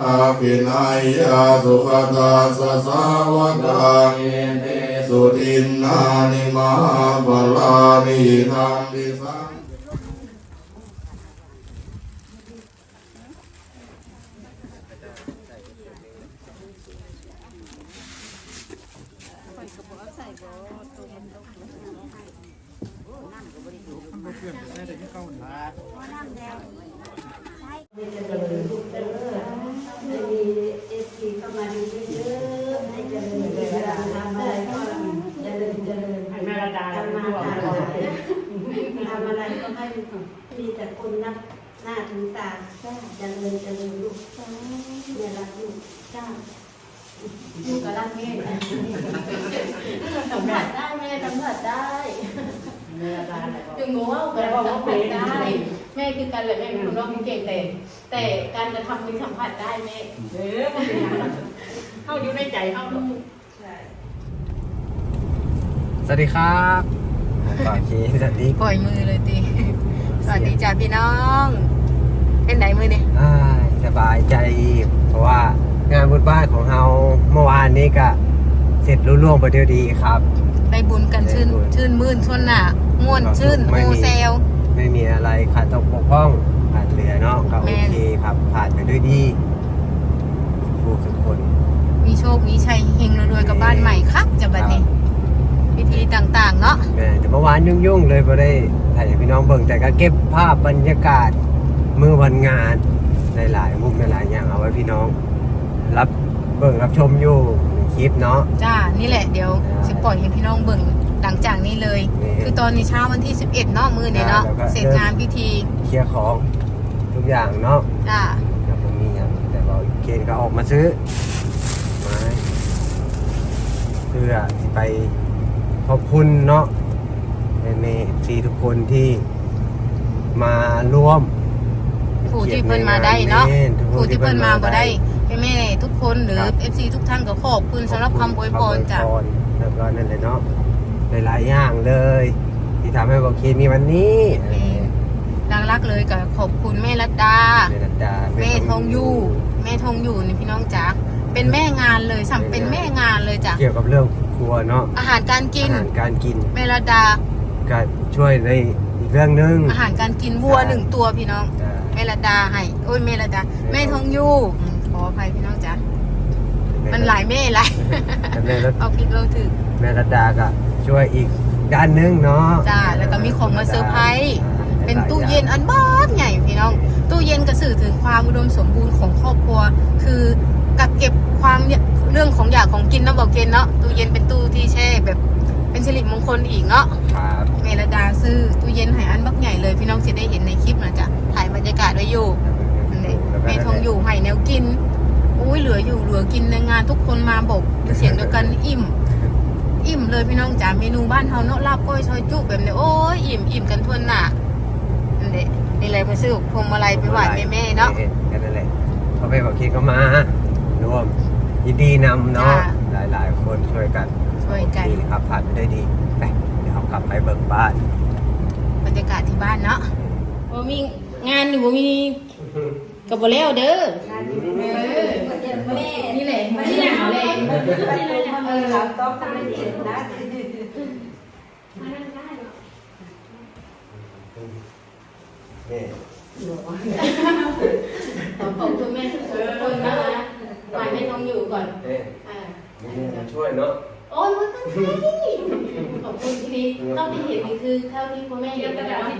อาภินายาสุขตาสสาวกาสุทินนานิมาบาลานิธรรมดิสัง ให้เจริญลูกเด้อให้มีเอฟซีเข้ามาดูเยอะๆให้เจริญเจริญทำอะไรก็เจริญเจริญ ให้แม่ระดา ทำมา บอก ค้า บอก ขายทำ อะไรก็ให้มีแต่คนนับหน้าถึงตาเจริญเจริญลูกแม่รักลูกจ้าอยู่กับรักแม่สัมผัสได้แม่สัมผัสได้แม่ระดาไหนบอกถึงหนูว่าแม่สัมผัสได้ แม่คือกันแหละแม่เป็นคนร้องเก่งแต่ แต่การกระทำคือสัมผัสได้แม่เออมันเป็นอย่างนั้นเข้าอยู่ในใจเข้าลูกใช่สวัสดีครับผมปากคีสวัสดีปล่อยมือเลยตี สวัสดีจ้าพี่น้อง เป็นไหนมือเนี่ยอ้ายสบายใจเพราะว่างานบุญบ้านของเราเมื่อวานนี้ก็เสร็จรุ่ล่วงไปเดียวดีครับ ได้บุญกันชื่น ได้บุญ ชื่นมื่นชวนหน่ะม่วนชื่นไม่โมมี เซล ไม่มีอะไรขาดตกบกพร่องขาดเหลือเนาะก็แม่โอนเคครับผ่านไปด้วยดีทุกทุกคนมีโชค มีชัยเฮงรวยๆกับบ้านใหม่ครับจะบัดนี้ พิธีต่างๆเนาะแม่แต่เมื่อวานยุ่งๆเลยพอได้ถ่ายให้พี่น้องเบิ่งแต่ก็เก็บภาพบรรยากาศมือวันงานในหลายๆมุมในหลายอย่างเอาไว้พี่น้อง รับเบิ่งรับชมอยู่ในคลิปเนาะจ้า นี่แหละเดี๋ยวสิปล่อยให้พี่น้องเบิ่งหลังจากนี้เลยนี่คือตอนนี้เช้าวันที่ 11เนาะมือเนี่ยเนาะแล้วก็เสร็จงานพิธีเคลียร์ของทุกอย่างเนาะจ้าครับผมมีอย่างแต่ว่าเกณฑ์ก็ออกมาซื้อไม้เพื่อที่ไป ขอบคุณเนาะแม่ๆทีทุกคนที่มาร่วม ผู้ที่เพิ่นมาได้เนาะแม่ทุกคผู้ที่เพิ่นมาบ่ได้ได้แม่ๆทุกคนหรือครับ FC ทุกท่านก็ขอบคุณสำหรับคำอวยพรจ้ะคำอวยพรแล้วก็นั่นเลยเนาะหลายๆอย่างเลย ที่ทำให้บอกเคนมีวันนี้รักๆเลยก็ขอบคุณแม่รัตดาแม่รัตดาแม่ทองอยู่แม่ทองอยู่นี่พี่น้องจ๋าเป็นแม่งานเลยสัมเป็นแม่งานเลยจ้ะเกี่ยวกับเรื่อง ครัวเนาะอาหารการกิน อาหารการกินแม่รัตดา ก็ช่วยในอีกเรื่องหนึง อาหารการกินวัวหนึ่งตัวพี่น้อง อ่าแม่รัตดาให้โอ้ยแม่รัตดาแม่ทองอยู่อืมขออภัยพี่น้องจ๋ามันหลายแม่หลายแม่รัตเอาผิดเราถึงแม่รัตดาก็ช่วยอีกด้านหนึงเนาะจ้าแล้วก็มีของมาเซอร์ไพรส์อ่าเป็นตู้เย็นอันบ้านใหญ่พี่น้อง ตู้เย็นก็สื่อถึงความอุดมสมบูรณ์ของครอบครัว คือ กักเก็บความเนี่ยเรื่องของอยากของกินเนาะบอกเกนเนาะตู้เย็นเป็นตู้ที่แช่แบบเป็นสิริมงคลอีกเนาะครับเมลดาซื้อตู้เย็นใหายอันบักใหญ่เลยพี่น้องจะได้เห็นในคลิปนะจ๊ะถ่ายบรรยากาศไว้อยู่นั่นเองเมทองอยู่ใหายแนวกินอุ้ยเหลืออยู่เหลือกินในงานทุกคนมาบอกเป็นเสียงเดียวกันอิ่ม อิ่มเลยพี่น้องจ๋าเมนูบ้านเฮาเนาะลาบก้อยซอยจุแบบนี้โอ้ยอิ่มอิ่มกันทั่วหน้านั่นแหละนี่เลยมาซื้อพวงมาลัยไปไหว้แม่ๆเนาะแค่นั้นแหละพอไปบอกเคนก็มา ร่วมยินดีนำเนาะจ้าหลายๆ คนช่วยกันช่วยกันโอเคครับผ่านไปได้ดีไปเดี๋ยวเอากลับไปเบิกบ้านบรรยากาศที่บ้านเนาะบ่มีงานอยู่บ่มีกับบ่แล้วเด้อแม่แม่นี่แหละนี่แหละเอาแหละไปดูมันมีข่าวต้องทำให้เห็นนะนี่ ขอบคุณแม่ทุกคนนะคะ ก่อนเอ๊ะอ่ามีมาช่วยเนาะโอ้ยมันตั้งใจขอบคุณที่ดีเท่าที่เห็นนี่คือเท่าที่พ่อแม่เห็นนะว่า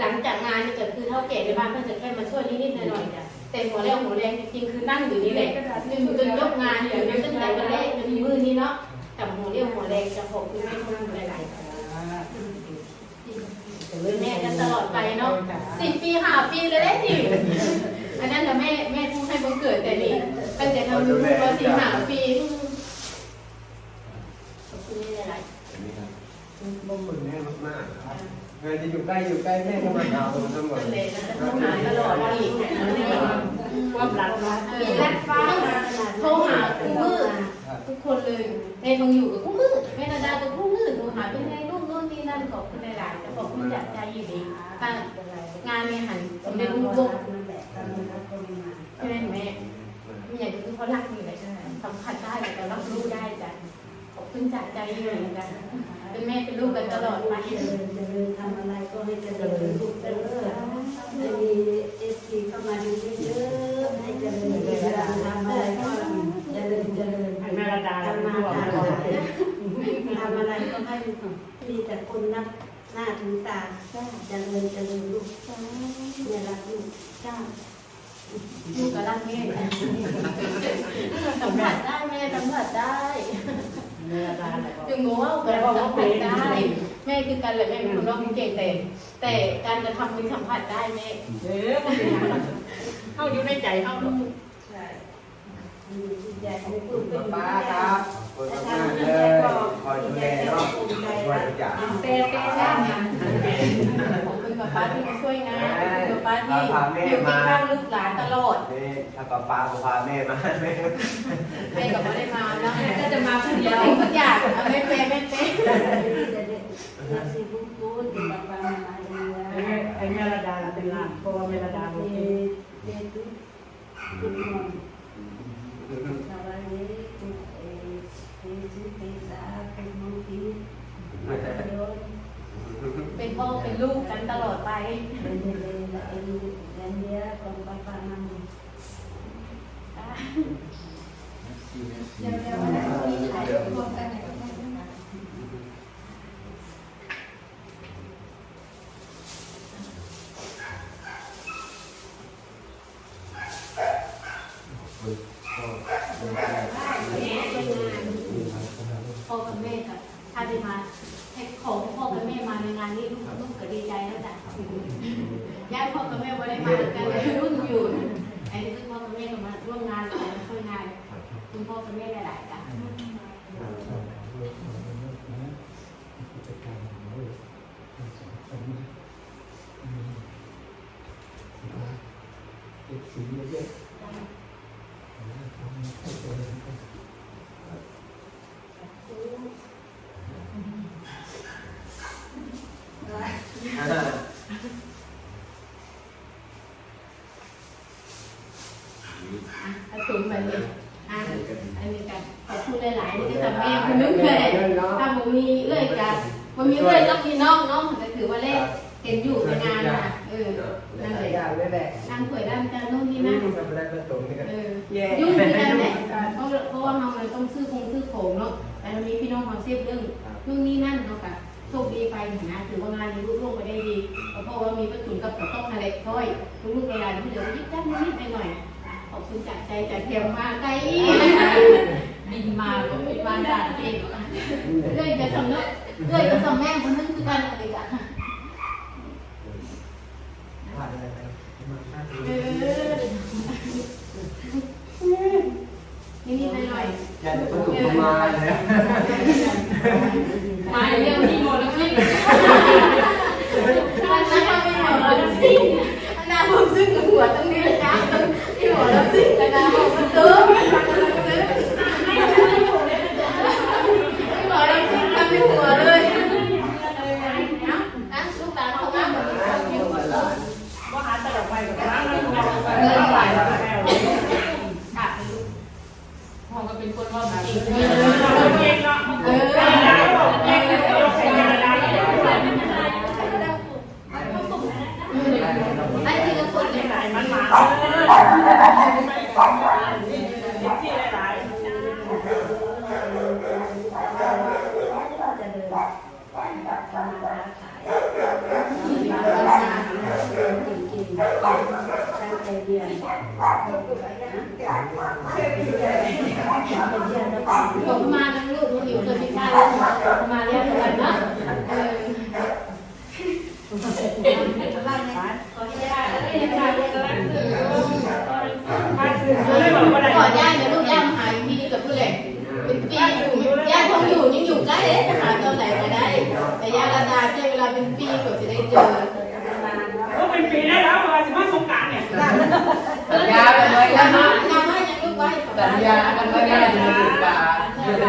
หลังจากงานนี่ก็คือเท่าแก่ในบ้านเพื่อจะแค่มาช่วยนิดๆหน่อยๆจ้ะแต่หัวแรงหัวแรงจริงๆคือนั่งอยู่นี่แหละจนจนยกงานอยู่ตั้งแต่วันแรกจนมือนี้เนาะกับหัวเรียวหัวแรงจะขอบคุณแม่ทุกคนหลายๆแม่กันตลอดไปเนาะสิบปีห้าปีเลยได้สิอันนั้นนะแม่แม่ทุ่งให้บังเกิดแต่นี่ ตั้งแต่ทำยูทูบมาสี่ห้าปีขอบคุณแม่หลายๆขอบคุณแม่มากๆครับงานจะอยู่ใกล้อยู่ใกล้แม่ก็มาเอาทั้งหมดเลยนะโทรหาตลอดอีกความรักมีแรดฟ้าโทรหาคู่มือทุกคนเลยในทองอยู่กับคู่มือแม่นาดากับคู่มือโทรหาเป็นไงลูกโน่นนี่นั่นขอบคุณหลายๆจะขอบคุณจากใจอยู่ดีงานในหันสมเด็จลูกลูกนั่นแหละตอนนี้เราคนมาใช่ไหมแม่เขารักอยู่เลยสัมผัสได้แต่รับรู้ได้จ้ะขอบคุณจากใจเลยจ้ะเป็นแม่เป็นลูกกันตลอดไปเจริญเจริญทำอะไรก็ให้เจริญลูกเจริญมีเอฟซีเข้ามาดูเยอะๆให้เจริญเจริญทำอะไรก็เจริญเจริญให้แม่ระดาทำมาบอกค้าบอกขายทำอะไรก็ให้มีแต่คนนับหน้าถึงตาเจริญเจริญลูกเนี่ยรักลูกจ้า ลูกกับรักแม่สัมผัสได้แม่สัมผัสได้แม่ระดาถึงหนูว่าแต่ว่าสัมผัสได้ แม่คือกันแหละแม่เป็นคนร้องเก่งแต่ แต่การกระทำมันสัมผัสได้แม่เออมันเป็นอย่างนั้นเข้าอยู่ในใจเข้าลูกใช่มีจิตใจของลูกเป็นป้าครับขอบคุณมากเลยคอยดูแลเนาะช่วยทุกอย่างเต้เต้ได้ขอบคุณ กับป้าที่มาช่วยงานอบคุณกับป้าที่อยู่ที่ข้างลูกหลานตลอดนี่ถ้ากับป้าก็พาแม่มาแม่แม่ก็ไม่ได้มาแล้วแม่ก็จะมาคนเดียวทุกอย่างเอาไม่เป๊ะไม่เป๊ะเราสิบุญบุญถึงบังบังมาเลยไอ้เมลดาเป็นลางเพราะว่าเมลดาเดโอเคเดตุคุณมอนสวัสดีคุณเอ เอซิเตสาคุณมงคีเป็นพ่อเป็นลูกกันตลอดไปเป็นเดลละเอลูแลนเดียของป้าป้านังเดี๋ยวเดี๋ยววันนี้มีถ่ายรูปรวมกันหน่อยก็ได้นะคะ พ่อกับแม่ค่ะถ้าได้มาให้ของพ่อกับแม่มาในงานนี้ลูกลูกก็ดีใจแล้วจ้ะ ญาติพ่อกับแม่ไม่ได้มากันเลยรุ่นอยู่ไอ้คือพ่อกับแม่ก็มาร่วมงานหลายช่วยงานคุณพ่อกับแม่หลายๆกันะอะถุงแบบนี้อะอันนี้กันขอบคุณหลายๆที่ก็ทำแม่คุณนึกเลยถ้าผมมีเอื้อยกันผมมีเอื้อยต้องมีน้องเน้องแต่ถือว่าเลขเห็นอยู่ในงานนะเออนั่นแหละอย่างานางป่วยด้านการโน่นนี่นั่นทำอะไรก็ตรงนี้กันเออยุ่งคือกันแหละเพราะเพราะว่าเรามันต้องซื้อคงซื้อของเนาะแต่เรามีพี่น้องความเสียบเรื่องนู่นนี่นั่นเนาะค่ะโชคดีไปนะถือว่างานนี้รุ่ร่วงไปได้ดีเพราะว่ามีประตุนกับกระต้องอะไรค่อยลูกเวลาที่เหลือยิบจับนิดหน่อย อบคุณจากใจจากเทียมมาไกลบินมาก็บินมาด่านเองเรื่อยจะสำนึกเรื่อยจะสำแม่คนนึงคือกันอะไรกันเออนิดๆหน่อยๆ อยากจะประตูมาเลย มาเรียกที่หมดแล้วพี่อันนั้นเราไม่หมดแล้วพี่อันนั้นผมซึ่งหัวตรงนี้เลยจ้าที่หมดแล้วซึ่งแต่ดาวมันเติมไม่หมดแล้วซึ่งทำให้หัวเลยนะนะลูกหลานเขาบ้างแบบนี้ ว่าหาตลกไปกับร้านแล้วดูไป เออ แล้ว ไป ไป แล้ แล้ว ว ค่ะพ่อก็เป็นคนว่าจริง เองเนาะ เออ เองแล้วเองแล้วใครเมลดา ไอ้ที่ก็คนเนี่ย ไหนมันมาที่หลาย จะเดินทำมาค้าขายมีมาค้าขาย จริงๆตั้งใจเรียนเป็นเรียแล้วก็ผมมาทั้งลูกหิวเลยไม่กล้าเลยมาเรียกกันนะเออบ้านไหนขอญาตๆมาซื้อเลยบอกว่าก่อนได้ย่าเนี่ยลูกย่ามาหาพี่กับผู้เล็กเป็นปีอยู่ย่าคงอยู่ยังอยู่ใกล้เลยไปหาตอนไหนก็ได้ แต่ย่าละดาใช้เวลาเป็นปีกว่าจะได้เจอก็เป็นปีได้แล้ว สัญญากันไว้แล้วนะงานว่ายังลูกไว้สัญญากันไว้ย่าจะมาถึงกาก็เ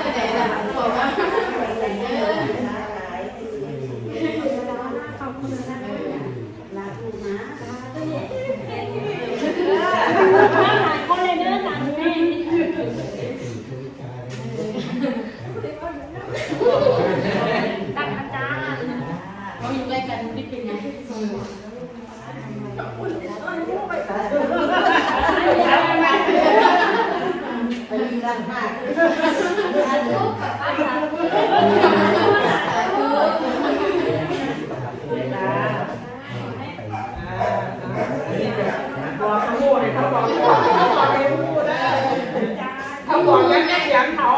ลยไหนล่ะบอกว่าขอบคุณนะลาลูกนะ เเนี่ยเขาบอกเขาบอกให้พูดได้เขาบอกยังแยกเสียงเขา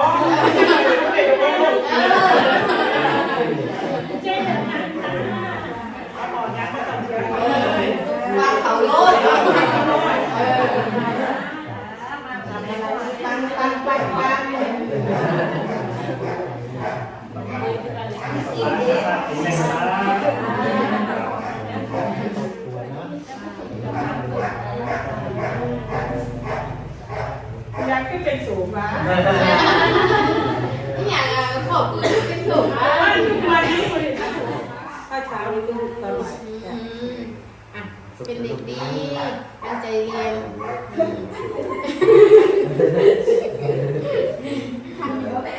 เจ๊เขาบอกยังไม่ต้องเสียงเขา วางเขาโลดปังปังปังปัง อยากขึ้นเป็นสูงมานี่อย่างขอบคุณเป็นสูงมากทุกวันนี้คนถ้าเช้านี้ลูกตลอดอะเป็นเด็กดีตั้งใจเรียนทำเยอะแหละ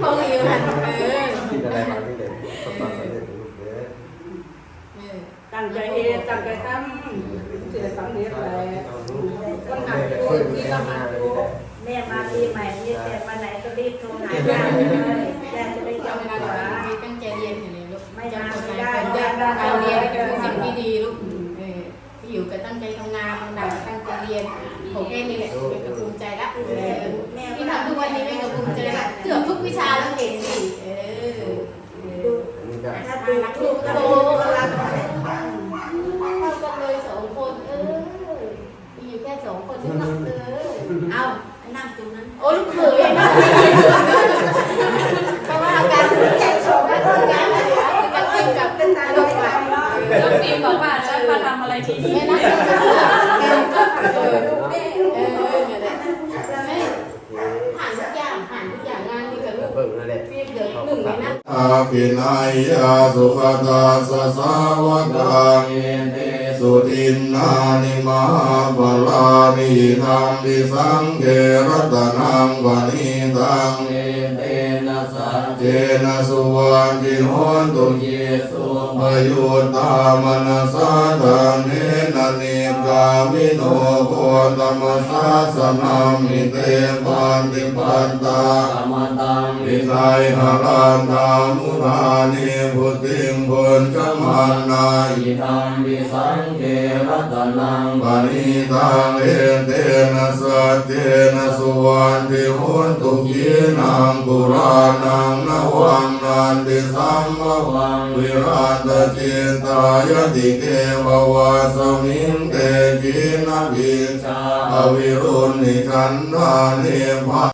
พอเรียนหันเออ คิดอะไรมาไม่ได้ประสบความสำเร็จลูกเด้อ เออ ตั้งใจเฮ็ดตั้งใจทำเสียสำเร็จแหล้วคนหนัวที่แลต้องหามาเลยดูแม่มาปีใหม่นี่แต่มาไหนก็รีบโทรหาย่าเลยย่าจะได้จำเวตัวลาเราตั้งใจเรียนอย่างนี้ลูกไม่จำผลไม่ได้นผลงานกาเรียนเป็นสิ่งที่ดีลูกที่อยู่ก็ตั้งใจทำงานทำงานตั้งใจเรียนผมแค่นี้แหละเป็นก็ภูมิใจละที่ทำทุกวันนี้เป็นก็ภูมิใจละเกือบทุกวิชาแล้วเก่งสิเออถ้าดูลูกก็ดูก็รักเขาเลย เข้ากันเลยสองคนเออมีอยู่แค่ สองคนที่รักเออเอานั่งตรงนั้น โอ้ลูกเขยนะเพราะว่าการแจกโชว์ก็คือการอะไรนะคือการกินกับเป็นตาลูกหลานน้องฟิล์มบอกว่าฉันมาทำอะไรที่นี่แม่นั่งกินกับแกก็เออเออเนี่ยแหละแม่ผ่านทุกอย่างผ่านทุกอย่างงานนี่กับลูกเบิ่งนั่นแหละฟิล์มเดี๋ยวหนึ่งในนั้นอาภินัยยาสุขตาสสาวกาเอเต สุทินนานิมาบาลานิธรรมดิสังเกรัตนังวานิตังเอเตนะสัจเจนะสุวันจิโหตุเยสุปยุตตามนัสสะทานเนนะนิกามิโนโคตมัสสะสนามิเตปันติปันตาวิไลหารันตามุรานิพุทธิงพุนกมันนาอิทังวิสังเกรัตนังปณิตังเอเตนะสัจเจนะสุวันติหุนตุกีนังปุรานังนวังนันติสัมมวังวิรัตจินตายติเกววาสมิงเตกินาวิชาอวิรุณิขันธานิภา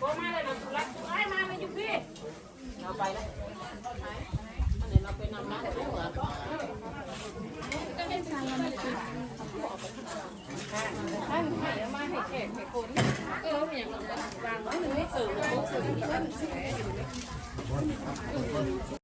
ก็มาเลยนะสุรัตน์ไปมาเลยอยู่พี่เราไปเลยอันไหนเราไปนำหน้าดีกว่าก็ไม่ใช่งานนี้ค่ะไม่ใช่มาให้เก็บให้คนก็ร้องเพลงกันก็ได้บางทีมันไม่สื่อไม่สื่อไม่สื่อ